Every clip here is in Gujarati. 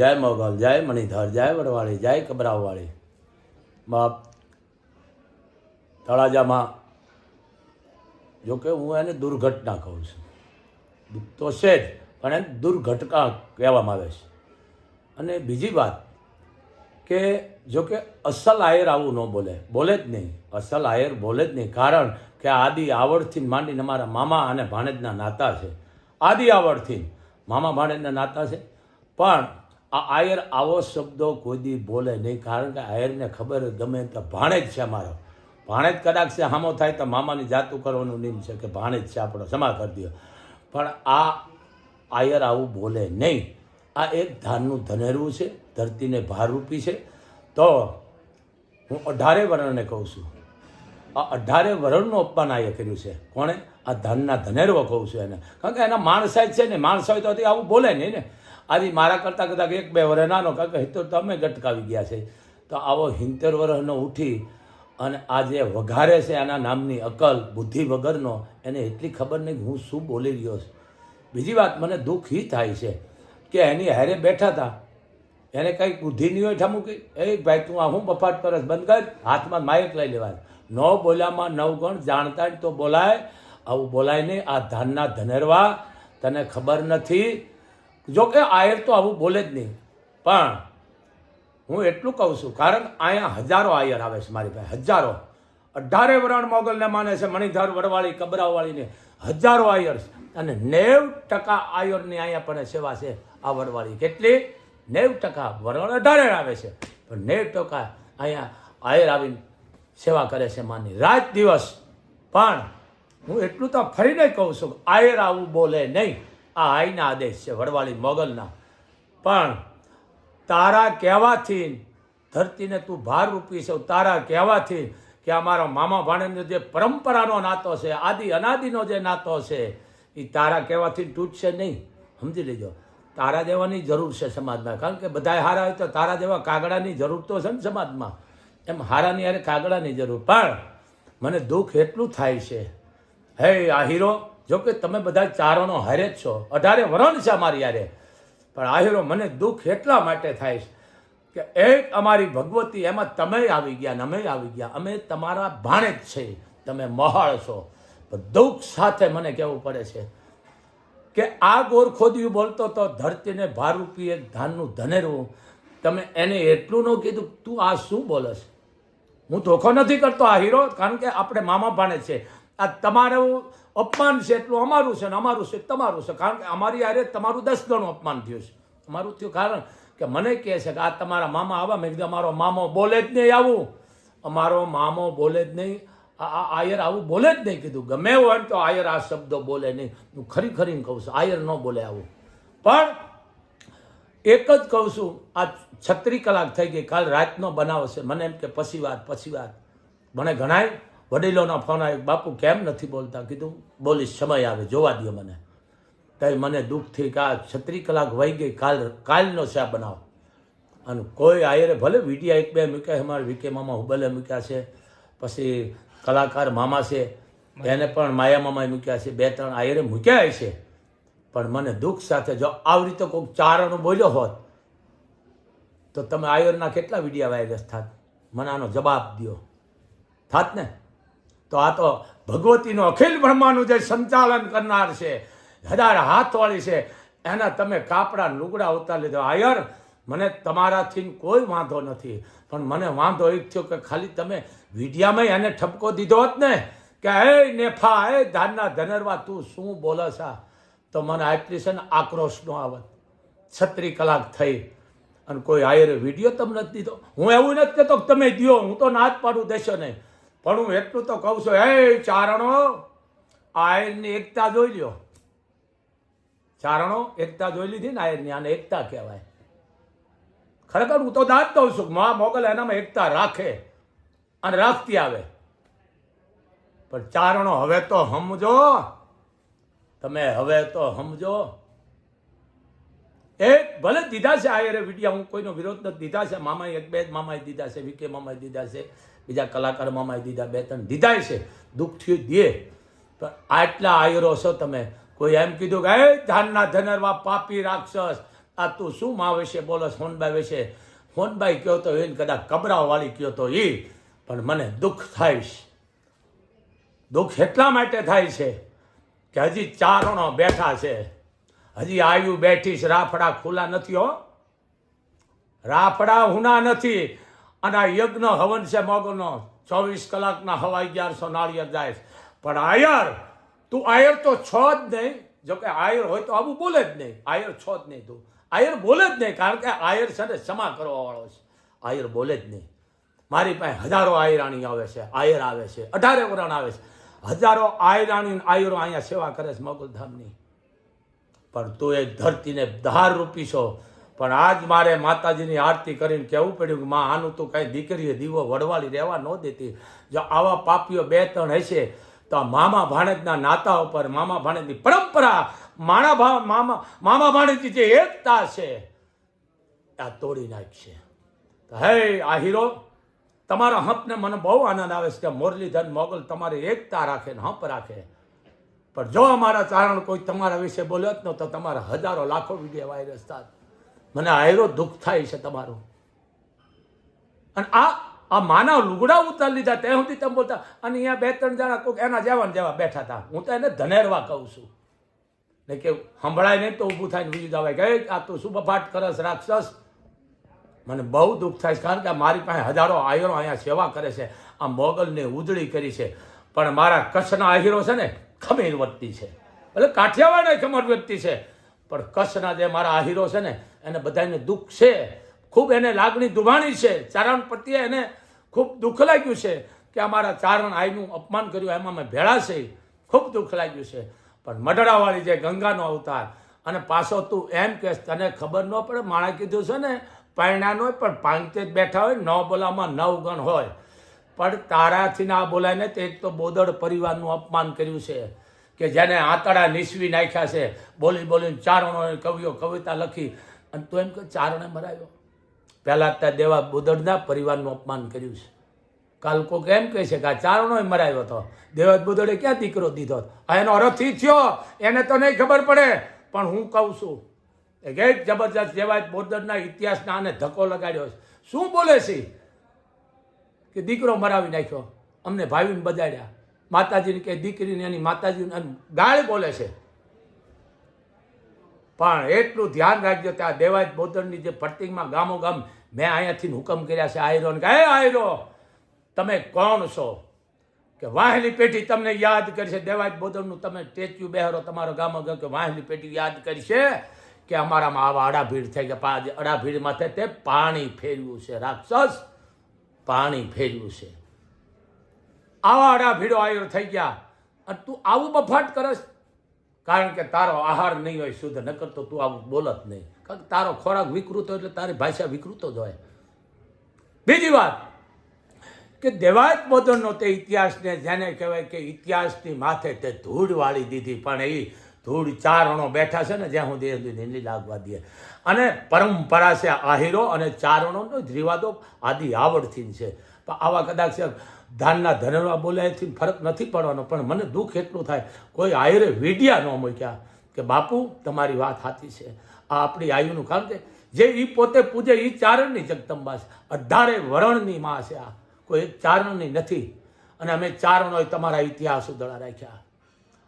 જય મોગલ જય, મણિધર જય, વડવાળી જય કબરાવવાળી બાપ, તળાજામાં જોકે હું એને દુર્ઘટના કહું છું. દુઃખ તો છે જ, પણ એને દુર્ઘટના કહેવામાં આવે છે. અને બીજી વાત કે જો કે અસલ આયર આવું ન બોલે બોલે જ નહીં. અસલ આયર બોલે જ નહીં, કારણ કે આદિ આવડથી માંડીને મારા મામા અને ભાણેજના નાતા છે. આદિ આવડથી મામા ભાણેજના નાતા છે. પણ આ આયર આવો શબ્દો કોઈ બોલે નહીં, કારણ કે આયરને ખબર ગમે તો ભાણેજ છે અમારો. ભાણેજ કદાચ છે, હામો થાય તો મામાની જાતું કરવાનું નિયમ છે કે ભાણેજ છે આપણો, ક્ષમા કરી દો પણ આ આયર આવું બોલે નહીં. આ એક ધાનનું ધનેરવું છે, ધરતીને ભારરૂપી છે. તો હું અઢારે વર્ણને કહું છું. આ અઢારે વરણનું અપમાન આયે કર્યું છે. કોણે? આ ધનના ધનેરવો કહું છું એને. કારણ કે એના માણસાઈ જ છે ને માણસ હોય તો આવું બોલે નહીં ને. આજે મારા કરતાં કદાચ એક બે વર્ષ નાનો કારણ કે તો અમે ગટકાવી ગયા છે. તો આવો હિંતેર વર્ષનો ઉઠી અને આ જે વઘારે છે આના નામની અકલ, બુદ્ધિ વગરનો, એને એટલી ખબર નહીં કે હું શું બોલી રહ્યો છું. બીજી વાત, મને દુઃખ એ થાય છે કે એની હારે બેઠા હતા એને કંઈક બુદ્ધિ નહીં હોય ઠામુકી એ ભાઈ, તું આ હું બફાટ કરસ બંધ કર, હાથમાં માયક લઈ લેવાય ન બોલ્યામાં નવ ગણ જાણતા તો બોલાય. આવું બોલાય નહીં, આ ધાનના ધનેરવા. તને ખબર નથી જો કે આયર તો આવું બોલે જ નહીં. પણ હું એટલું કહું છું, કારણ અહીંયા હજારો આયર આવે છે મારી પાસે, હજારો. અઢારે વરણ મોગલને માને છે, મણિધાર, વડવાળી, કબરાવાળીને હજારો આયર અને નેવ ટકા આયરની અહીંયા પણ સેવા છે આ વડવાળી. કેટલી? નેવ ટકા વરણ અઢારે આવે છે. પણ નેવ ટકા અહીંયા આયર આવીને સેવા કરે છે માની રાત દિવસ. પણ હું એટલું તો ફરીને કહું છું આયર આવું બોલે નહીં. આ આઈના આદેશ છે, વડવાળી મોગલના. પણ તારા કહેવાથી ધરતીને તું ભાર રૂપી છે, તારા કહેવાથી કે અમારો મામા ભાણેનો જે પરંપરાનો નાતો છે, આદિ અનાદિનો જે નાતો છે એ તારા કહેવાથી તૂટશે નહીં. સમજી લેજો. તારા જેવાની જરૂર છે સમાજમાં. કારણ કે બધાય હારા હોય તો તારા જેવા કાગડાની જરૂર તો છે ને સમાજમાં. એમ હારાની અરે કાગડાની જરૂર. પણ મને દુઃખ એટલું થાય છે. હે આ હીરો જો કે તમે બધા ચારણો હારે જ છો. અઢારે વરણ છે અમારી યારે પણ આહેરો મને દુઃખ એટલા માટે થાય છે કે એક અમારી ભગવતી એમાં તમે આવી ગયા ને અમે આવી ગયા. અમે તમારા ભાણે જ છે. તમે મહાળ છો. દુઃખ સાથે મને કહેવું પડે છે કે આ ગોર ખોદ્યું બોલતો તો ધરતીને ભારૂપી એક ધાનનું ધનેરવું તમે એને એટલું ન કીધું, તું આ શું બોલશ હું ધોખો નથી કરતો આ હીરો કારણ કે આપણે મામા ભાણે છે. આ તમારું અપમાન છે એટલું અમારું છે ને અમારું છે, તમારું છે. કારણ કે અમારી આરે તમારું દસ ગણું અપમાન થયું છે. અમારું થયું કારણ કે મને કહે છે કે આ તમારા મામા આવા. મેં કીધું, અમારો મામો બોલે જ નહીં આવું. અમારો મામો બોલે જ નહીં. આ આયર આવું બોલે જ નહીં. કીધું, ગમે હોય તો આયર આ શબ્દો બોલે નહીં. હું ખરી ખરીને કહું છું, આયર ન બોલે આવું. પણ એક જ કહું છું, આ છત્રી કલાક થઈ ગઈ, કાલ રાતનો બનાવ છે મને એમ કે, પછી વાત પછી વાત. મને ઘણાય વડીલોના ફોન આવ્યો બાપુ કેમ નથી બોલતા? કીધું બોલીશ સમય આવે જોવા દો મને તઈ મને દુઃખથી કે આ છત્રી કલાક વહી ગઈ કાલ કાલનો છે બનાવો. અને કોઈ આયરે ભલે વિડીયા એક બે મૂક્યા અમારા વિકે મામા હુબલે મૂક્યા છે પછી કલાકાર મામા છે, એને પણ માયા મામાએ મૂક્યા છે, બે ત્રણ આયરે મૂક્યા છે, પણ મને દુઃખ સાથે જો આવી રીતે કોઈક ચારણો બોલ્યો હોત, તો તમે આયરના કેટલા વિડીયા વાયરસ થાત? મને આનો જવાબ દો થાત ને તો આ તો ભગવતીનું અખિલ બ્રહ્માનું જે સંચાલન કરનાર છે, હજાર હાથવાળી છે, એના તમે કાપડા લુગડા ઉતાર લીધો. આયર, મને તમારાથી કોઈ વાંધો નથી, પણ મને વાંધો એ થયો કે ખાલી તમે વિડીયામાં એને ઠપકો દીધો હોત ને, કે હે નેફા, એ ધાનના ધનરવા તું શું બોલો છા તો મને આટલી છે ને આક્રોશ નો આવત. છત્રી કલાક થઈ અને કોઈ આયરે વીડિયો તમને નથી દીધો. હું એવું નથી કહેતો તમે દિયો, હું તો ના જ પાડું, દેશો નહીં. પણ હું એટલું તો કહું છું, હે ચારણો, આયરની એકતા જોઈ લ્યો. ચારણો, એકતા જોઈ લીધી ને આયરની, આને એકતા કહેવાય. ખરેખર હું તો દાંત દઉં છું મા મોગલ એનામાં એકતા રાખે અને રાખતી આવે. પણ ચારણો હવે તો સમજો, તમે હવે તો સમજો. એક ભલે દીધા છે, આયરે વિડીયા, હું કોઈનો વિરોધ નથી. દીધા છે, મામાએ એક બે જ મામાએ દીધા છે, વિકે મામાએ દીધા છે. બીજા કલાકારમાં માય દીધા, બે ત્રણ દીધા છે, દુઃખ થયું દે પણ આટલા આયરો છો તમે, કોઈ એમ કીધું કે, એ ધાનના ધનરવા પાપી રાક્ષસ, આ તું શું મા વિશે બોલો, સોનબાઈ વિશે. સોનબાઈ કહો તો એને કદાચ કબરાવાળી કહો તો એ પણ મને દુઃખ થાય છે. દુઃખ એટલા માટે થાય છે કે હજી ચારણો બેઠા છે. હજી આયુ બેઠીશ રાફડા ખુલ્લા નથી હો. રાફડા હુના નથી. અને આ યજ્ઞ હવન છે મગનો ચોવીસ કલાકના હવા અગિયારસો નાળિયેર જાય પણ આયર, તું આયર તો છો જ નહીં. જોકે આયર હોય તો આવું બોલે જ નહીં. આયર છો જ નહીં તું. આયર બોલે જ નહીં, કારણ કે આયર છે ને ક્ષમા કરવાવાળો છે. આયર બોલે જ નહીં. મારી પાસે હજારો આયરાણી આવે છે, આયર આવે છે, અઢારે વરણ આવે છે. હજારો આયરાણી આયરો અહીંયા સેવા કરે છે મગલધામની પણ તું એ ધરતીને ધાર રૂપી છો. પણ આજ મારે માતાજીની આરતી કરીને કહેવું પડ્યું કે માં, આનું તું કાંઈ દીકરીએ દીવો વડવાળી રહેવા ન દેતી. જો આવા પાપીઓ બે ત્રણ હશે, તો મામા ભાણેજના નાતા ઉપર, મામા ભાણેજની પરંપરા, માણા ભા, મામા મામા ભાણેજની જે એકતા છે, આ તોડી નાખશે. હે, આ હીરો, તમારા હંપને મને બહુ આનંદ આવે છે કે મુરલીધન મોગલ તમારી એકતા રાખે ને હંપ રાખે. પણ જો અમારા ચારણ કોઈ તમારા વિશે બોલ્યો જ ન તો તમારા હજારો લાખો વીડિયો વાયરસ થાત. મને આયરો દુઃખ થાય છે તમારું. અને આ આ માનવ લુગડા ઉતારી લીધા ત્યાં સુધી તમે બોલતા, અને અહીંયા બે ત્રણ જણા કોઈક એના જેવા ને જેવા બેઠા હતા. હું તો એને ધનેરવા કહું છું. ને કે સંભળાય નહીં તો ઊભું થાય બીજું જવાય. કે આ તું શું બફાટ કરસ રાક્ષસ. મને બહુ દુઃખ થાય છે, કારણ કે મારી પાસે હજારો આયરો અહીંયા સેવા કરે છે. આ મોગલને ઉજળી કરી છે. પણ મારા કચ્છના આહીરો છે ને ખમીર વધતી છે. એટલે કાઠિયાવાડ ખમર વ્યક્તિ છે. પણ કચ્છના જે મારા આહીરો છે ને, એને બધાને દુઃખ છે. ખૂબ એને લાગણી દુભાણી છે. ચારણ પ્રત્યે એને ખૂબ દુઃખ લાગ્યું છે કે અમારા ચારણ આઈનું અપમાન કર્યું, એમાં અમે ભેળા છે. ખૂબ દુઃખ લાગ્યું છે. પણ મઢડાવાળી જે ગંગાનો અવતાર, અને પાછો તું એમ કે તને ખબર ન પડે, માણા કીધું છે ને પરણાનો હોય પણ પાંચતે જ બેઠા હોય, ન બોલામાં નવ ગણ હોય. પણ તારાથી ના બોલાય ને, તે એક તો બોદડ પરિવારનું અપમાન કર્યું છે. કે જેને આંતળા નીસવી નાખ્યા છે, બોલી બોલીને ચારણો કવિઓ કવિતા લખી અને તું એમ કે ચારણે મરાયો. પહેલાં ત્યાં દેવા બોદડના પરિવારનું અપમાન કર્યું છે. કાલ કોક એમ કહે છે કે આ ચારણોય મરાયો હતો. દેવત બોદડે ક્યાં દીકરો દીધો આ એનો અરથી થયો, એને તો નહીં ખબર પડે. પણ હું કહું છું, એ ગેટ જબરજસ્ત જેવા બોદરના ઇતિહાસના આને ધક્કો લગાડ્યો છે. શું બોલે છે? કે દીકરો મરાવી નાખ્યો. અમને ભાવીને બજાડ્યા. માતાજીને કે દીકરીને એની માતાજીને ગાળ બોલે છે. પણ એટલું ધ્યાન રાખજો કે આ દેવાજ બોદરની જે પ્રતિકમાં ગામો ગામ મેં અહીંયાથી હુકમ કર્યા છે આયરો ને કે હે આયરો, તમે કોણ છો? કે વાહેલી પેઢી તમને યાદ કરશે દેવાજ બોદરનું તમે સ્ટેચ્યુ બેહરો, તમારો ગામો ગામ કે વાહેલી પેઢી યાદ કરશે કે અમારામાં આવા અડાભીડ થઈ ગયા. પા- અડાભીડ માથે તે પાણી ફેરવ્યું છે, રાક્ષસ પાણી ફેરવ્યું છે. આવા અડાભીડો આયુર થઈ ગયા. અને તું આવું બફાટ કરસ, કારણ કે તારો આહાર નહીં હોય શુદ્ધ ન કરતો તું આવું બોલત નહીં. કારણ કે તારો ખોરાક વિકૃત હોય એટલે તારી ભાષા વિકૃત જ હોય. બીજી વાત, કે દેવાયત બોધનનો તે ઇતિહાસને જેને કહેવાય કે ઇતિહાસની માથે તે ધૂળ વાળી દીધી, પણ એ ધૂળ ચારણો બેઠા છે ને, જ્યાં હું દેહ નીલી લાગવા દે. અને પરંપરા છે આહિરો અને ચારણોનો જ રિવાદો આદિ આવડથી છે. પણ આવા કદાચ ધાનના ધનવા બોલાયથી ફરક નથી પડવાનો, પણ મને દુઃખ એટલું થાય. કોઈ આયરે વીડિયા ન મૂક્યા કે બાપુ, તમારી વાત સાચી છે. આ આપણી આયુનું કારણ કે જે એ પોતે પૂજે એ ચારણની જગદંબા છે અઢારે વરણની માં છે આ. કોઈ ચારણની નથી. અને અમે ચારણોએ તમારા ઇતિહાસ ઉદળા રાખ્યા.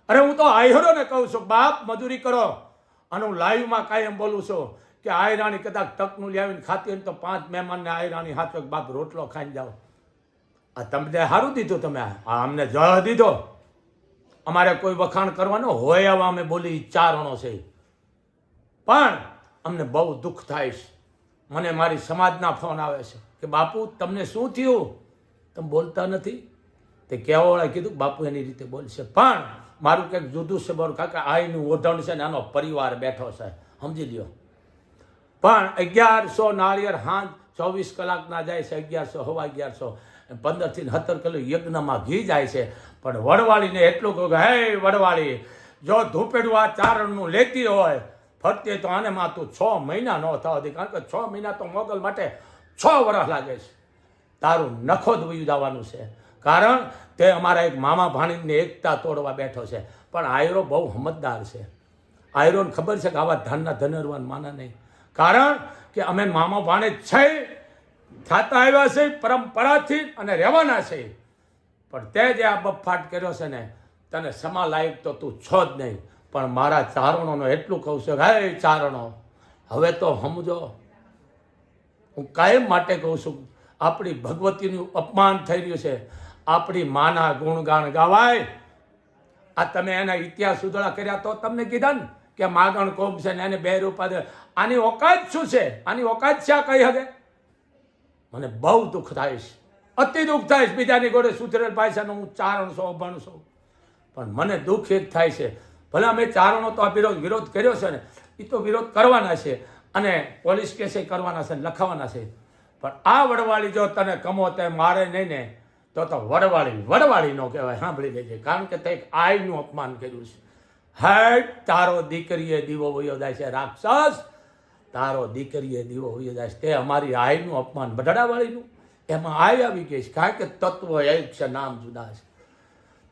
અરે હું તો આયરોને કહું છું, બાપ, મજૂરી કરો. અને હું લાઈવમાં કાયમ બોલું છું કે આયરાણી કદાચ ટકનું લાવીને ખાતી હોય તો પાંચ મહેમાનને આયરાણી હાથ બાપ રોટલો ખાઈને જાઓ. આ તમને સારું દીધું તમે. આ અમને જળ દીધો. અમારે કોઈ વખાણ કરવાનો હોય આવા અમે બોલી ચારણો છે. પણ અમને બહુ દુઃખ થાય છે. મને મારી સમાજના ફોન આવે છે કે બાપુ, તમને શું થયું? તમે બોલતા નથી? તે કહેવાવાળા કીધું, બાપુ, એની રીતે બોલશે. પણ મારું કંઈક જુદું છે બોલ, કાકા, આઈનું ઓઢણ છે ને આનો પરિવાર બેઠો છે. સમજી લ્યો. પણ અગિયારસો નાળિયેર હાંજ ચોવીસ કલાકના જાય છે, અગિયારસો હવા અગિયારસો પંદરથી સત્તર કિલો યજ્ઞમાં ઘી જાય છે. પણ વડવાળીને એટલું કહું કે, હે વડવાળી, જો ધૂપેડું આ ચારણનું લેતી હોય, ફરતી તો આને માં તું છ મહિના ન થવા દે, કારણ કે છ મહિના તો મોગલ માટે છ વર્ષ લાગે છે. તારું નખો ધોયું જવાનું છે. કારણ તે અમારા એક મામા ભાણીને એકતા તોડવા બેઠો છે. પણ આયરો બહુ સમજદાર છે. આયરોને ખબર છે કે આવા ધનના ધનરવાન માના નહીં. કારણ કે અમે મામા ભાણે છે થતા આવ્યા છે, પરંપરાથી અને રહેવાના છે. પણ તે જે આ બફાટ કર્યો છે ને, તને સમા લાયક તો તું છો જ નહીં, પણ મારા ચારણોનો એટલું કહું છું, હે ચારણો, હવે તો સમજો. હું કાયમ માટે કહું છું, આપણી ભગવતીનું અપમાન થઈ રહ્યું છે, આપણી માના ગુણગાન ગાવાય. આ તમે એના ઇતિહાસ સુધડા કર્યા તો તમને કીધા ને, કે માગણ કોમ છે ને, એને બે રૂપા આની ઓકાત શું છે? આની ઓકાત છે આ કઈ હવે મને બહુ દુઃખ થાય છે. અતિ દુઃખ થાય છે બીજાની ગોળે સુધરેલ ભાષાનો હું ચારણ છો અભણ પણ મને દુઃખ એક થાય છે. ભલે અમે ચારણો તો આ વિરોધ વિરોધ કર્યો છે ને એ તો વિરોધ કરવાના છે અને પોલીસ કેસે કરવાના છે, લખાવાના છે. પણ આ વડવાળી જો તને કમો તે મારે નહીં ને, તો તો વડવાળી વડવાળી નો કહેવાય, સાંભળી લેજે. કારણ કે તે આયનું અપમાન કર્યું છે. હેડ, તારો દીકરીએ દીવો વયો જાય છે, રાક્ષસ! તારો દીકરીએ દીવો વયો જાય તે અમારી આયનું અપમાન, બઢડાવાળીનું. એમાં આય આવી ગઈ છે. કારણ કે તત્વ એક છે, નામ જુદા છે.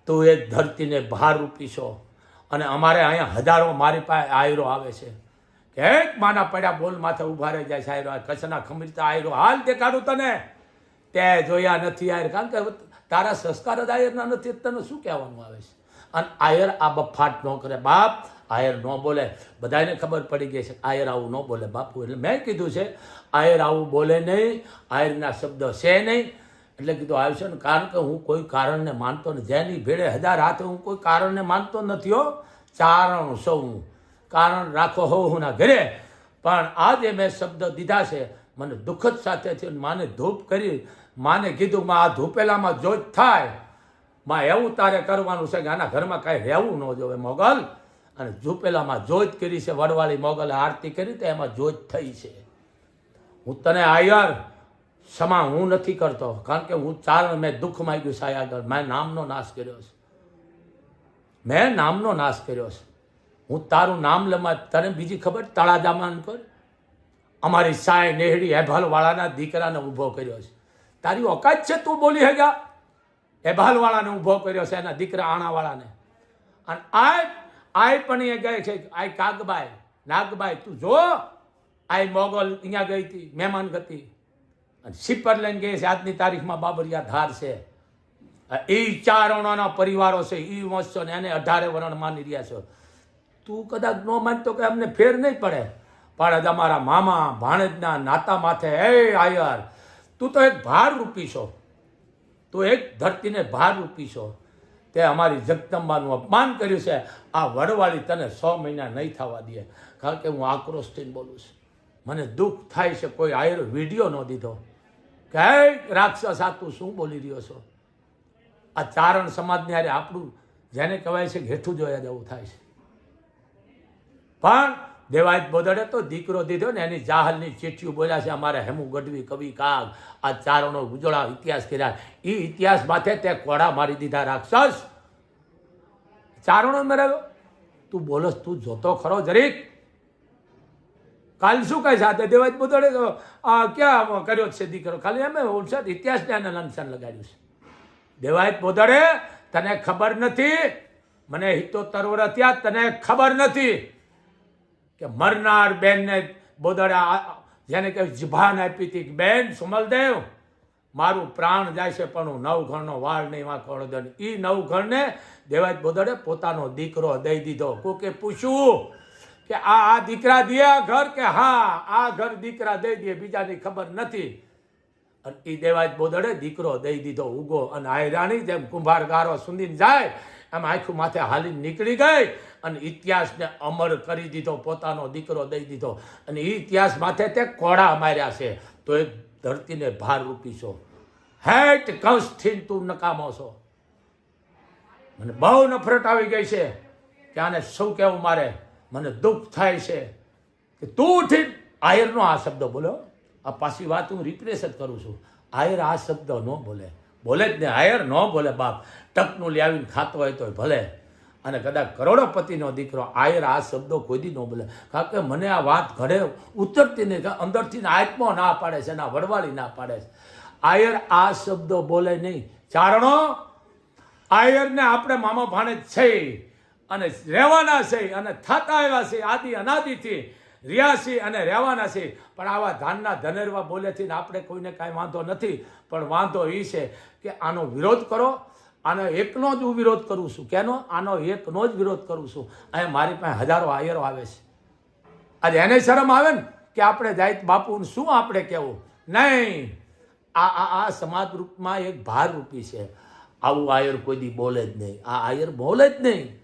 તું એ ધરતીને ભાર રૂપી છો. અને અમારે અહીંયા હજારો મારી પાસે આયરો આવે છે. કે એક માના પડ્યા બોલ માથે ઊભા રહી જાય છે આયરો. કચ્છના ખમીરતા આયરો. હાલ તે કાઢું તને. તે જોયા નથી આયર. કારણ કે તારા સંસ્કાર જ આયરના નથી. તને શું કહેવાનું આવે છે? અને આયર આ બફાટ ન કરે. બાપ આયર ન બોલે. બધાને ખબર પડી ગઈ છે આયર આવું ન બોલે બાપુ. એટલે મેં કીધું છે, આયર આવું બોલે નહીં, આયરના શબ્દ છે નહીં. એટલે કીધું, આવ્યું છે ને, કારણ કે હું કોઈ કારણને માનતો નથી. જેની ભેળે હજાર હાથે હું કોઈ કારણને માનતો નથી હો. ચારણ સૌ હું. કારણ રાખો હો હું ના ઘરે. પણ આજે મેં શબ્દ દીધા છે, મને દુઃખદ સાથે થયું માને ધૂપ કરી. માને કીધું, માં, આ ધૂપેલામાં જોજ થાય. માં, એવું તારે કરવાનું છે કે આના ઘરમાં કાંઈ રહેવું ન જોવે, મોગલ. અને ઝૂપેલામાં જોત કરી છે, વડવાળી મોગલે આરતી કરી તો એમાં જોત થઈ છે. હું તને આયર ક્ષમા હું નથી કરતો, કારણ કે હું ચાર મેં દુઃખ માગ્યું છે આગળ. મેં નામનો નાશ કર્યો છે. મેં નામનો નાશ કર્યો છે. હું તારું નામ લમા તને બીજી ખબર? તળાજામાન કર અમારી સાય નેહડી હેભાલવાળાના દીકરાને ઊભો કર્યો છે. તારી ઓકાત છે તું બોલી હગ્યા હેભાલવાળાને ઊભો કર્યો છે એના દીકરા આણાવાળાને. અને આ આય પણ એ ગઈ છે, આય કાગબાઈ નાગબાઈ તું જો, આય મોગલ અહીંયા ગઈ હતી, મહેમાન ગતિ. અને સિપર લઈને ગઈ છે, આજની તારીખમાં બાબરિયા ધાર છે. એ ચારણોના પરિવારો છે એ વંશો ને એને અઢારે વરણ માની રહ્યા છો. તું કદાચ ન માનતો કે અમને ફેર નહીં પડે. પણ અમારા મામા, ભાણેજના નાતા માથે હે આયર, તું તો એક ભાર રૂપી છો. તું એક ધરતીને ભાર રૂપી છો. તે અમારી જગદંબાનું અપમાન કર્યું છે. આ વડવાળી તને સો મહિના નહીં થવા દે. કારણ કે હું આક્રોશથી બોલું છું. મને દુઃખ થાય છે કોઈ આયર વીડિયો ન દીધો. કે રાક્ષસ, આ તું શું બોલી રહ્યો છો? આ ચારણ સમાજને હારે આપણું જેને કહેવાય છે ઘેઠું જોયા જવું થાય છે. પણ દેવાયત બોદડે તો દીકરો દીધો ને એની જાહલની ચીઠીઓ બોલ્યા છે, અમારે હેમુ ગઢવી, કવિ કાગ, આ ચારણો ઉજળા ઇતિહાસ કર્યા. એ ઇતિહાસ માથે તે કોડા મારી દીધા, રાક્ષસ. ચારણો મેળવ્યો તું બોલસ, તું જોતો ખરો જરીક. કાલ શું કહે સાથે દેવાયત બોદડે આ ક્યાં કર્યો છે દીકરો? ખાલી એમ ઓળશે ઇતિહાસને એને લંચન લગાડ્યું છે. દેવાયત બોદડે તને ખબર નથી? મને હિતો તરવર ત્યાં તને ખબર નથી. કે મરનાર બેનને બોદડા જેને કે જીભાન આપી હતી બેન, સુમલદેવ, મારું પ્રાણ જાય છે, પણ હું નવ ઘરનો વાળ નહીં માં કોળદન એ નવ ઘરને દેવાજ બોદડે પોતાનો દીકરો દઈ દીધો. કોકે પૂછ્યું કે આ આ દીકરા દે ઘર કે હા, આ ઘર દીકરા દઈ દે, બીજાની ખબર નથી. અને એ દેવાજ બોદડે દીકરો દઈ દીધો ઉગો અને આયરાણી જેમ કુંભાર ગારો સુંદીને જાય એમ આખું માથે હાલી નીકળી ગઈ અને ઇતિહાસને અમર કરી દીધો, પોતાનો દીકરો દઈ દીધો. અને ઇતિહાસ માથે તે કોડા માર્યા છે. તો એ ધરતીને ભાર રૂપી છો. હેટ કંસથી તું નકામો છો. મને બહુ નફરત આવી ગઈ છે કે આને શું કહેવું મારે? મને દુઃખ થાય છે કે તું ઉઠી આયરનો આ શબ્દ બોલો આ પાછી વાત હું રિપ્લેસ જ કરું છું. આયર આ શબ્દ ન બોલે. બોલે જ ને આયર ન બોલે બાપ. ટકનું લાવીને ખાતો હોય તો ભલે. અને કદાચ કરોડોપતિનો દીકરો આયર આ શબ્દો કોઈથી ન બોલે. કારણ કે મને આ વાત ઘરે ઉતરતી નહીં અંદરથી આત્મો ના પાડે છે ના વડવાળી ના પાડે છે. આયર આ શબ્દો બોલે નહીં. ચારણો આયરને આપણે મામા ભાણે છે. અને રહેવાના છે અને થતા આવ્યા છે આદિ અનાદિથી. રિયાસી અને રહેવાના છીએ. પણ આવા ધાનના ધનેરવા બોલેથી ને આપણે કોઈને કાંઈ વાંધો નથી. પણ વાંધો એ છે કે આનો વિરોધ કરો. આનો એકનો જ હું વિરોધ કરું છું. કેનો? આનો એકનો જ વિરોધ કરું છું. અહીંયા મારી પાસે હજારો આયરો આવે છે. આજે એને શરમ આવે ને કે આપણે જાય બાપુને શું આપણે કહેવું? નહીં. આ આ આ સમાજ રૂપમાં એક ભારરૂપી છે. આવું આયર કોઈ દી બોલે જ નહીં. આ આયર બોલે જ નહીં.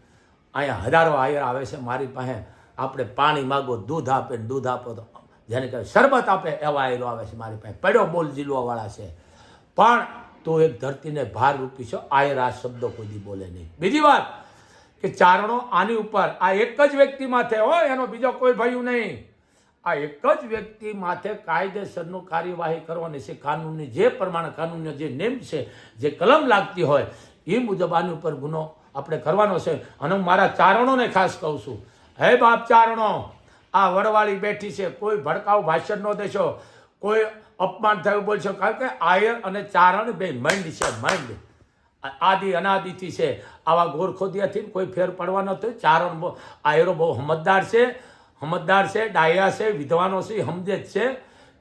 અહીંયા હજારો આયર આવે છે મારી પાસે. આપણે પાણી માગો, દૂધ આપે ને દૂધ આપો તો જેને કહે શરબત આપે, એવા એલો આવે છે મારી પાસે. પડ્યો બોલ જીલવાવાળા છે. પણ તું એક ધરતીને ભાર રૂપી છો, આયરા શબ્દો કોઈ બોલે નહીં. બીજી વાત કે ચારણો આની ઉપર, આ એક જ વ્યક્તિ માથે હોય એનો બીજો કોઈ ભયું નહીં. આ એક જ વ્યક્તિ માથે કાયદેસરનું કાર્યવાહી કરવાની છે. કાનૂનની જે પ્રમાણે કાનૂનનો જે નિયમ છે, જે કલમ લાગતી હોય, એ મુજબ આની ઉપર ગુનો આપણે કરવાનો છે. અને હું મારા ચારણોને ખાસ કહું છું. હે બાપ ચારણો આ વડવાળી બેઠી છે, કોઈ ભડકાવ ભાષણ ન દેશો, કોઈ અપમાન થયું બોલશો, કારણ કે આયર અને ચારણ બે મંડ છે, મંડ. આદિ અનાદિથી છે. આવા ગોરખોદિયાથી કોઈ ફેર પડવાનો નથી ચારણ આયરો બહુ હમતદાર છે હમતદાર છે, ડાયા છે, વિદ્વાનો છે હમદેજ છે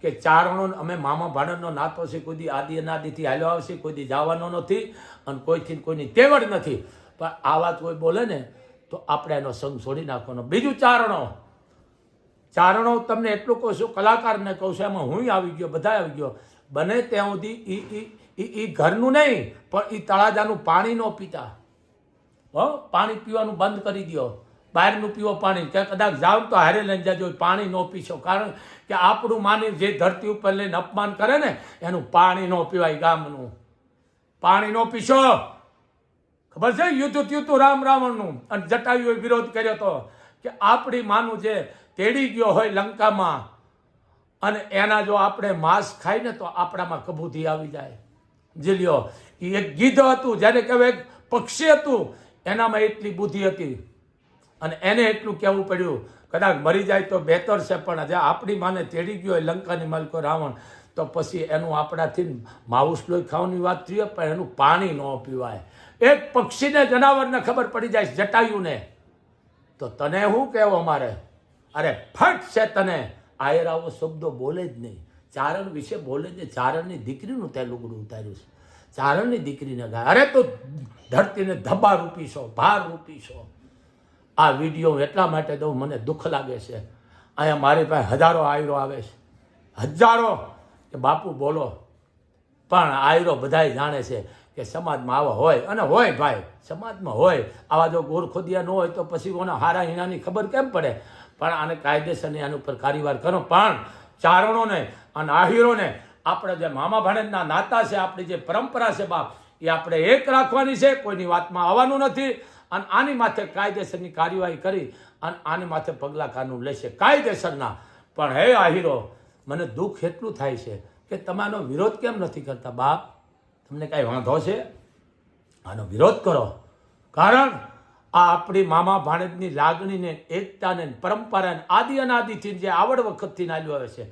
કે ચારણો અમે મામા ભાણનનો નાતો છે, કોઈ આદિ અનાદિથી હાલ્યો આવશે, કોઈ જવાનો નથી અને કોઈથી કોઈની તેવડ નથી. પણ આ વાત કોઈ બોલે ને તો આપણે એનો સંગ છોડી નાખવાનો. બીજું ચારણો. ચારણો તમને એટલું કહું છું, કલાકારને કહું છું, એમાં હું આવી ગયો બધા આવી ગયો. બને ત્યાં સુધી એ ઈ ઈ ઘરનું નહીં, પણ એ તળાજાનું પાણી ન પીતા. હો, પાણી પીવાનું બંધ કરી દો બહારનું પીવો પાણી. કે કદાચ જાઓ તો હારે લઈને જાજો પાણી ન પીશો. કારણ કે આપણું માની જે ધરતી ઉપર લઈને અપમાન કરે ને, એનું પાણી ન પીવાય ગામનું. પાણી ન પીશો. ખબર છે? યુદ્ધ થયું હતું રામ રાવણનું. અને જટાયુએ વિરોધ કર્યો હતો કે આપણી માનું જે તેડી ગયો હોય લંકામાં, અને એના જો આપણે માંસ ખાઈ ને તો આપણામાં કબૂતી આવી જાય. સમજી લ્યો એ એક ગીધ હતું, જેને કહેવાય એક પક્ષી હતું. એનામાં એટલી બુદ્ધિ હતી. અને એને એટલું કહેવું પડ્યું, કદાચ મરી જાય તો બેતર છે, પણ જે આપણી માને તેડી ગયો હોય લંકાની માલિકો રાવણ, તો પછી એનું આપણાથી માઉસ લોહી ખાવાની વાત થઈ પણ એનું પાણી ન પીવાય. એક પક્ષીને જનાવરને ખબર પડી જાય છે, જટાયુને. તો તને શું કહેવું અમારે અરે ફટ છે તને. આયરાઓ શબ્દો બોલે જ નહીં. ચારણ વિશે બોલે જ નહીં ચારણની દીકરીનું તે લુગડું ઉતાર્યું છે. ચારણની દીકરીને ગાય અરે તો ધરતીને ધબ્બા રૂપીશો ભાર રૂપીશો આ વીડિયો એટલા માટે દઉં મને દુઃખ લાગે છે. અહીંયા મારી પાસે હજારો આયરો આવે છે. હજારો કે બાપુ બોલો. પણ આયરો બધાય જાણે છે. કે સમાજમાં આવા હોય, અને હોય ભાઈ, સમાજમાં હોય. આવા જો ગોરખોદિયા ન હોય તો પછી કોને હારા હીણાની ખબર કેમ પડે? પણ આને કાયદેસરની આની ઉપર કારીવાર કરો. પણ ચારણોને અને આહીરોને આપણે જે મામા ભાણેજના નાતા છે, આપણી જે પરંપરા છે બાપ, એ આપણે એક રાખવાની છે. કોઈની વાતમાં આવવાનું નથી. અને આની માથે કાયદેસરની કાર્યવાહી કરી અને આની માથે પગલાં કાનૂન લેશે. કાયદેસરના. પણ હે આહીરો, મને દુઃખ એટલું થાય છે કે તમારો વિરોધ કેમ નથી કરતા બાપ? તમને કાંઈ વાંધો છે? આનો વિરોધ કરો. કારણ આ આપણી મામા ભાણેજની લાગણીને, એકતાને પરંપરાને આદિ અનાદિથી જે આવડ વખતથી નાલ્યું આવે છે,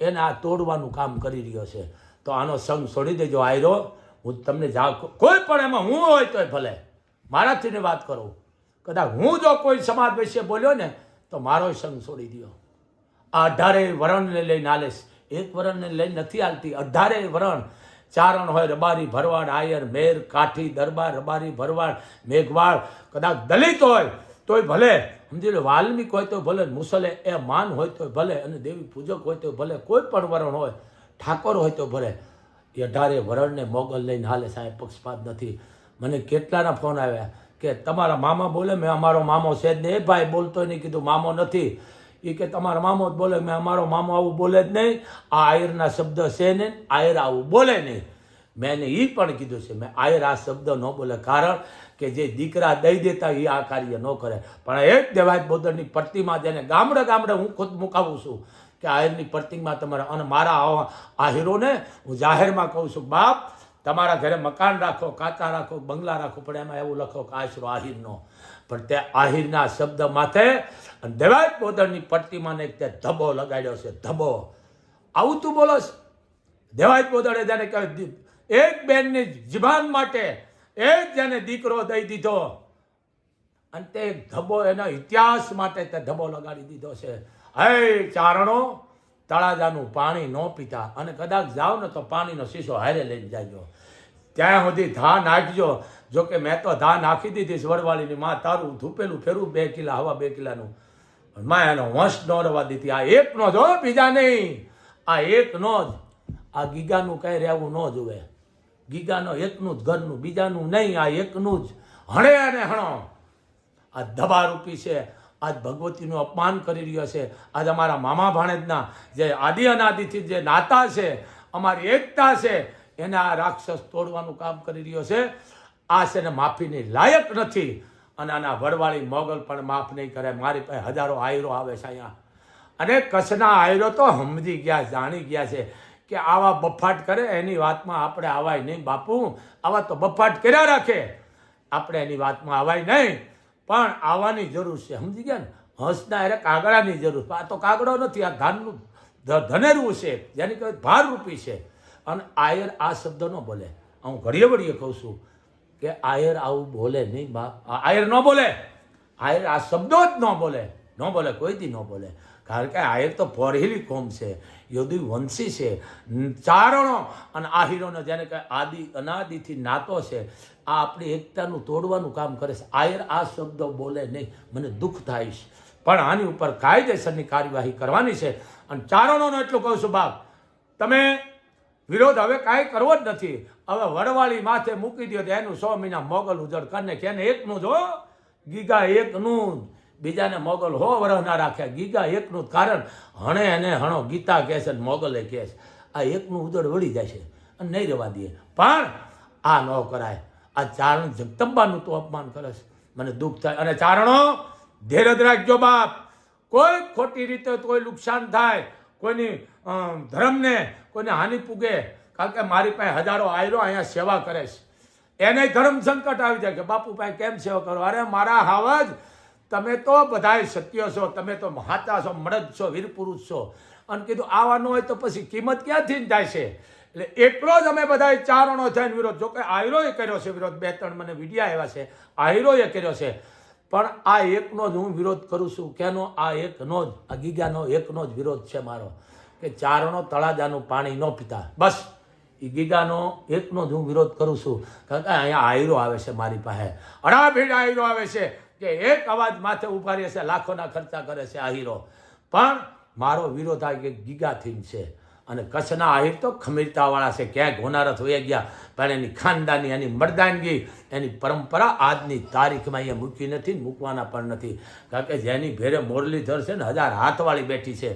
એને આ તોડવાનું કામ કરી રહ્યો છે. તો આનો સંગ છોડી દેજો, આયરો. હું તમને જા, કોઈ પણ એમાં હું હોય તોય ભલે. મારાથીને વાત કરું. કદાચ હું જો કોઈ સમાજ વિશે બોલ્યો ને, તો મારો સંગ છોડી દો આ અઢારે વરણને લઈને આલેશ. એક વરણને લઈને નથી હાલતી અઢારે વરણ. ચારણ હોય, રબારી ભરવાડ, આયર, મેર, કાઠી, દરબાર, રબારી ભરવાડ, મેઘવાળ, કદાચ દલિત હોય, તોય ભલે. સમજી લો, વાલ્મિક હોય તો ભલે, મુસલે એ માન હોય તો ભલે, અને દેવી પૂજક હોય તો ભલે, કોઈ પણ વરણ હોય, ઠાકોર હોય તો ભલે. એ અઢારે વરણને મોગલ લઈને હાલે, સાહેબ, પક્ષપાત નથી. મને કેટલાના ફોન આવ્યા કે, તમારા મામા બોલે, મેં અમારો મામો છે જ નહીં એ ભાઈ બોલતો નહીં, કીધું, મામો નથી. એ કે તમારા મામો જ બોલે, મેં અમારો મામો આવું બોલે જ નહીં. આ આયરના શબ્દ છે ને, આયર આવું બોલે નહીં. મેં એને એ પણ કીધું છે, મેં આયર આ શબ્દ ન બોલે કારણ કે જે દીકરા દઈ દેતા એ આ કાર્ય ન કરે. પણ એક દેવાય બોદરની પ્રતિમા જેને ગામડે ગામડે હું ખુદ મુકાવું છું કે આયરની પ્રતિમા તમારા અને મારા આ હીરોને હું જાહેરમાં કહું છું, બાપ તમારા ઘરે મકાન રાખો કાચા રાખો, બંગલા રાખો, પણ એમાં એવું લખો કે આશરો આહિરનો. પણ તે આહિરના શબ્દ માથે અને દેવાય બોદરની પટ્ટીમાંને તે ધબો લગાડ્યો છે, ધબો. આવું તું બોલો? દેવાય બોદડે જેને કહેવાય એક બેનની જીભાન માટે એક જેને દીકરો દઈ દીધો. અને તે ધબો એના ઇતિહાસ માટે તે ધબો લગાડી દીધો છે. હે ચારણો તળાજાનું પાણી ન પીતા અને કદાચ જાઓ ને તો પાણીનો શીશો હારે લઈને જાજો. ત્યાં સુધી ધા નાખજો. જો કે મેં તો ધા નાખી દીધી છે વડવાળીની માં. તારું ધૂપેલું ફેરવું, બે કિલા હવા, બે કિલાનું. માં એનો વંશ ન રવા દીધી. આ એકનો જ હો, બીજા નહીં. આ એકનો જ. આ ગીગાનું કઈ રહેવું ન જોવે ગીગાનો એકનું જ ઘરનું, બીજાનું નહીં. આ એકનું જ. હણે અને હણો. આ દબારૂપી છે. આજ ભગવતીનું અપમાન કરી રહ્યો છે. આજ અમારા મામા ભાણેજના જે આદિ અનાદિથી જે નાતા છે, અમારી એકતા છે, એને આ રાક્ષસ તોડવાનું કામ કરી રહ્યો છે. આ છે ને માફીની લાયક નથી. અને આના વડવાળી મોગલ પણ માફ નહીં કરે. મારી પાસે હજારો આયરો આવે છે અહીંયા. અને કચ્છના આયરો તો સમજી ગયા, જાણી ગયા છે કે આવા બફાટ કરે, એની વાતમાં આપણે આવાય નહીં. બાપુ, આવા તો બફાટ કર્યા રાખે. આપણે એની વાતમાં આવાય નહીં. પણ આવવાની જરૂર છે. સમજી ગયા ને? હંસના અરે કાગડાની જરૂર. આ તો કાગડો નથી, આ ધાનનું ધનેરવું છે. જેની કહેવાય ભારરૂપી છે. અને આયર આ શબ્દ ન બોલે. હું ઘડીએ વળીએ કહું છું કે આયર આવું બોલે નહીં બા આયર ન બોલે. આયર આ શબ્દો જ ન બોલે. ન બોલે, કોઈ દી ન બોલે. કારણ કે આયર તો પૌરહિલી કોમ છે, યોદી વંશી છે ચારણો અને આહિરોનો જેને કહે આદિ, અનાદિથી નાતો છે, આ આપણી એકતાનું તોડવાનું કામ કરે છે. આયર આ શબ્દો બોલે નહીં, મને દુઃખ થાય છે. પણ આની ઉપર કાયદેસરની કાર્યવાહી કરવાની છે. અને ચારણોનો એટલું કહું છું બાપ, તમે વિરોધ હવે કાંઈ કરવો જ નથી. હવે વડવાળી માથે મૂકી દો એનું સો મહિના મોગલ ઉજળ કરીને કે એકનું જો ગીગા એકનું. બીજાને મોગલ હો વરહ ના રાખ્યા ગીગા એકનું જ કારણ હણે અને હણો. ગીતા કહે છે મોગલે કહે છે. આ એકનું ઉદળ વળી જાય છે અને નહીં રહેવા દે. પણ આ ન કરાય. આ ચારણ જગદંબાનું તો અપમાન કરે છે. મને દુઃખ થાય. અને ચારણો, ધીરજ રાખજો બાપ. કોઈ ખોટી રીતે કોઈ નુકસાન થાય. કોઈની ધર્મને કોઈને હાનિ પૂગે. કારણ કે મારી પાસે હજારો આયરો અહીંયા સેવા કરે છે. એને ધર્મ સંકટ આવી જાય કે બાપુ ભાઈ કેમ સેવા કરો? અરે મારા હાવજ તમે તો બધાય સત્ય છો, તમે તો મહાતા છો મળદ છો વીર પુરુષ છો. અને કીધું, આવવાનું હોય તો પછી કિંમત ક્યાંથી થાય છે? એટલે એટલો જ અમે બધાય ચારણો થઈને વિરોધ. જો કે આયરોએ કર્યો છે વિરોધ, બે ત્રણ મને વિડીયા આવ્યા છે. આયરોએ કર્યો છે. પણ આ એકનો જ હું વિરોધ કરું છું. કેનો? આ એકનો જ આ ગીગાનો એકનો જ વિરોધ છે મારો. કે ચારણો તળાજાનું પાણી ન પીતા. બસ. એ ગીગાનો એકનો જ હું વિરોધ કરું છું. કારણ કે અહીંયા આયરો આવે છે મારી પાસે. અડાભીડ આયરો આવે છે. કે એક અવાજ માથે ઊભા રહે છે, લાખોના ખર્ચા કરે છે આહીરો પણ મારો વિરોધ આ કે ગીગાથી છે. અને કચ્છના આહિર તો ખમીરતાવાળા છે. ક્યાંક હોનારત હોઈ ગયા, પણ એની ખાનદાની, એની મર્દાનગી, એની પરંપરા આજની તારીખમાં અહીંયા મૂકી નથી મૂકવાના પણ નથી. કારણ કે જેની ભેરે મુરલીધર છે ને હજાર હાથવાળી બેઠી છે.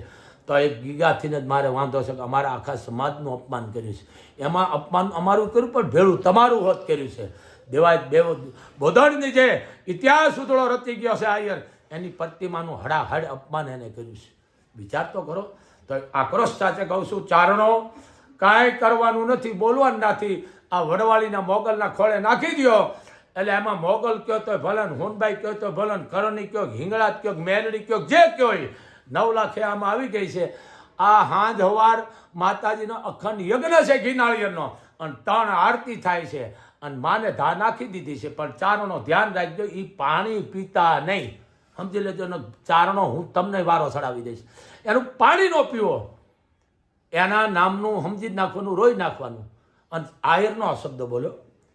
તો એક ગીગાથીને જ મારે વાંધો છે કે અમારા આખા સમાજનું અપમાન કર્યું છે. એમાં અપમાન અમારું કર્યું પણ ભેળું, તમારું હોત કર્યું છે. દેવાય દેવ બોધણની જે ઇતિહાસ ઉતળો રચી ગયો છે આયર એની પ્રતિમાનું હડાહડ અપમાન એને કર્યું છે. વિચાર તો કરો. તો આક્રોશ સાથે કહું છું, ચારણો કાંઈ કરવાનું નથી, બોલવાનું નથી. આ વડવાળીના મોગલના ખોળે નાખી દો એટલે એમાં મોગલ કયો તો ભલન ને હોનબાઈ કયો તો ભલન, કરણી કયો હિંગળાત કયો, મેરડી કયો, જે કયો નવ લાખે આમાં આવી ગઈ છે. આ હાંજ હવાર માતાજીનો અખંડ યજ્ઞ છે ગિનાળીયનો અને ત્રણ આરતી થાય છે. અને માને ધા નાખી દીધી છે, પણ ચારણો ધ્યાન રાખજો એ પાણી પીતા નહીં. સમજી લેજો, એનો ચારણો હું તમને વારો ચડાવી દઈશ. એનું પાણી નો પીવો. એના નામનું સમજી જ નાખવાનું, રોઈ નાખવાનું. અને આયરનો આ શબ્દ બોલ્યો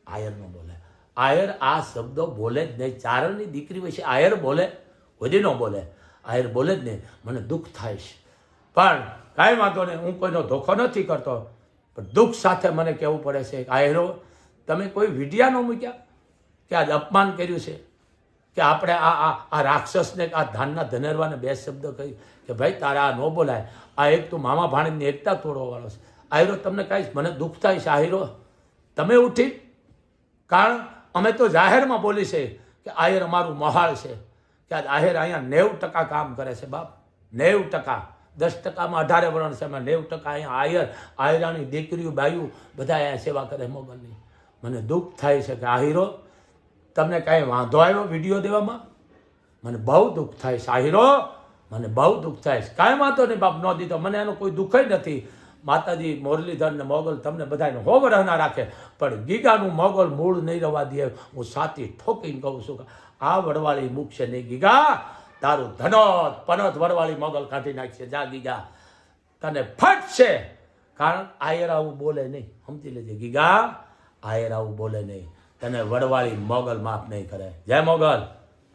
આયરનો બોલે. આયર આ શબ્દો બોલે જ નહીં. ચારણની દીકરી વિશે આયર બોલે કોઈ ન બોલે. આયર બોલે જ નહીં. મને દુઃખ થાય છે. પણ કાંઈ વાંધો નહીં, હું કોઈનો ધોખો નથી કરતો. પણ દુઃખ સાથે મને કહેવું પડે છે, આયરો તમે કોઈ વિડિયા ન મૂક્યા કે આજ અપમાન કર્યું છે? કે આપણે આ આ આ રાક્ષસને આ ધાનના ધનેરવાને બે શબ્દ કહી કે ભાઈ, તારે આ ન બોલાય. આ એક તો મામા ભાણીની એકતા તોડવાવાળો છે. આહિરો તમને કહીશ મને દુઃખ થાય છે? આહિરો તમે ઉઠી. કારણ અમે તો જાહેરમાં બોલી છે કે આહિર અમારું મહાળ છે. કે આજ આહિર અહીંયા નેવું ટકા કામ કરે છે બાપ. નેવું ટકા. દસ ટકામાં અઢારે વર્ણ છે. એમાં નેવું ટકા અહીંયા આયર આયરાની દીકરીઓ બાયું બધા અહીંયા સેવા કરે મોગલની. મને દુઃખ થાય છે કે આહિરો તમને કાંઈ વાંધો આવ્યો વીડિયો દેવામાં? મને બહુ દુઃખ થાય છે. આહિરો મને બહુ દુઃખ થાય છે. કાંઈ વાંધો નહીં બાપ, ન દીધો. મને એનો કોઈ દુઃખ જ નથી. માતાજી મુરલીધર ને મોગલ તમને બધાને હોવ રહેના રાખે. પણ ગીગાનું મોગલ મૂળ નહીં રવા દે. હું સાથી ઠોકીને કહું છું કે આ વડવાળી મૂકશે નહીં ગીગા. તારું ધનોત પનોત વડવાળી મોગલ કાઢી નાખશે. જા ગીગા. તને ફટશે કારણ આયરા આવું બોલે નહીં. સમજી લેજે ગીગા. આયર આવું બોલે નહીં. તને વડવાળી મોગલ માફ નહીં કરે. જય મોગલ.